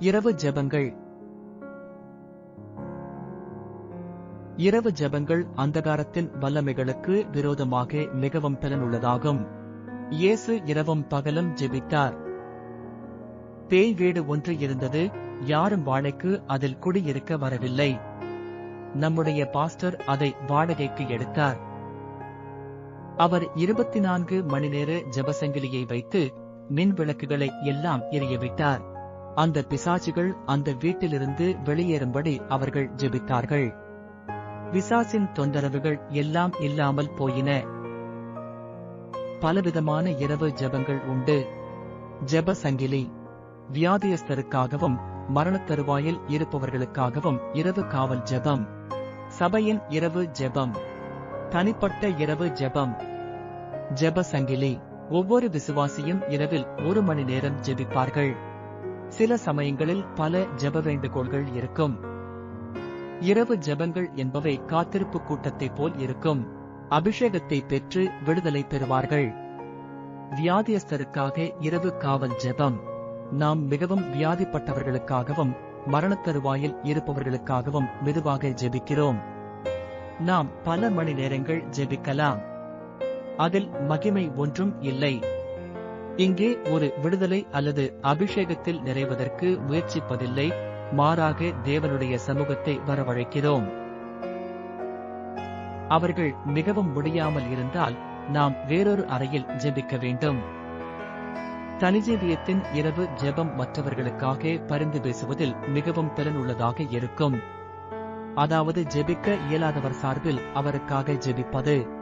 இரவு ஜெபங்கள். இரவு ஜெபங்கள் அந்தகாரத்தின் வல்லமைகளுக்கு விரோதமாக மிகவும் பலனுள்ளதாகும். இயேசு இரவும் பகலும் ஜெபித்தார். பேய் வீடு ஒன்று இருந்தது யாரும் வாழைக்கு அதில் குடியிருக்க வரவில்லை. நம்முடைய பாஸ்டர் அதை வாடகைக்கு எடுத்தார். அவர் இருபத்தி நான்கு மணி நேர ஜபசங்கிலியை வைத்து மின் விளக்குகளை எல்லாம் எரியவிட்டார் அந்த பிசாசுகள் அந்த வீட்டிலிருந்து வெளியேறும்படி அவர்கள் ஜெபித்தார்கள். பிசாசின் தொந்தரவுகள் எல்லாம் இல்லாமல் போயின. பலவிதமான இரவு ஜெபங்கள் உண்டு. ஜெப சங்கிலி. வியாதியஸ்தருக்காகவும் மரணத் தருவாயில் இருப்பவர்களுக்காகவும் இரவு காவல் ஜெபம். சபையின் இரவு ஜெபம். தனிப்பட்ட இரவு ஜெபம். ஜெப சங்கிலி. ஒவ்வொரு விசுவாசியும் இரவில் ஒரு மணி நேரம் ஜெபிப்பார்கள். சில சமயங்களில் பல ஜெப வேண்டுகோள்கள் இருக்கும். இரவு ஜெபங்கள் என்பவை காத்திருப்பு கூட்டத்தைப் போல் இருக்கும். அபிஷேகத்தை பெற்று விடுதலை பெறுவார்கள். வியாதியஸ்தருக்காக இரவு காவல் ஜெபம். நாம் மிகவும் வியாதிப்பட்டவர்களுக்காகவும் மரணத்தருவாயில் இருப்பவர்களுக்காகவும் மெதுவாக ஜெபிக்கிறோம். நாம் பல மணி நேரங்கள் ஜெபிக்கலாம். அதில் மகிமை ஒன்றும் இல்லை. இங்கே ஒரு விடுதலை அல்லது அபிஷேகத்தில் நிறைவதற்கு முயற்சிப்பதில்லை. மாறாக தேவனுடைய சமூகத்தை வரவழைக்கிறோம். அவர்கள் மிகவும் முடியாமல் இருந்தால் நாம் வேறொரு அறையில் ஜெபிக்க வேண்டும். தனிஜீவியத்தின் இரவு ஜெபம் மற்றவர்களுக்காக பரிந்து பேசுவதில் மிகவும் திறனுள்ளதாக இருக்கும். அதாவது ஜெபிக்க இயலாதவர் சார்பில் அவருக்காக ஜெபிப்பது.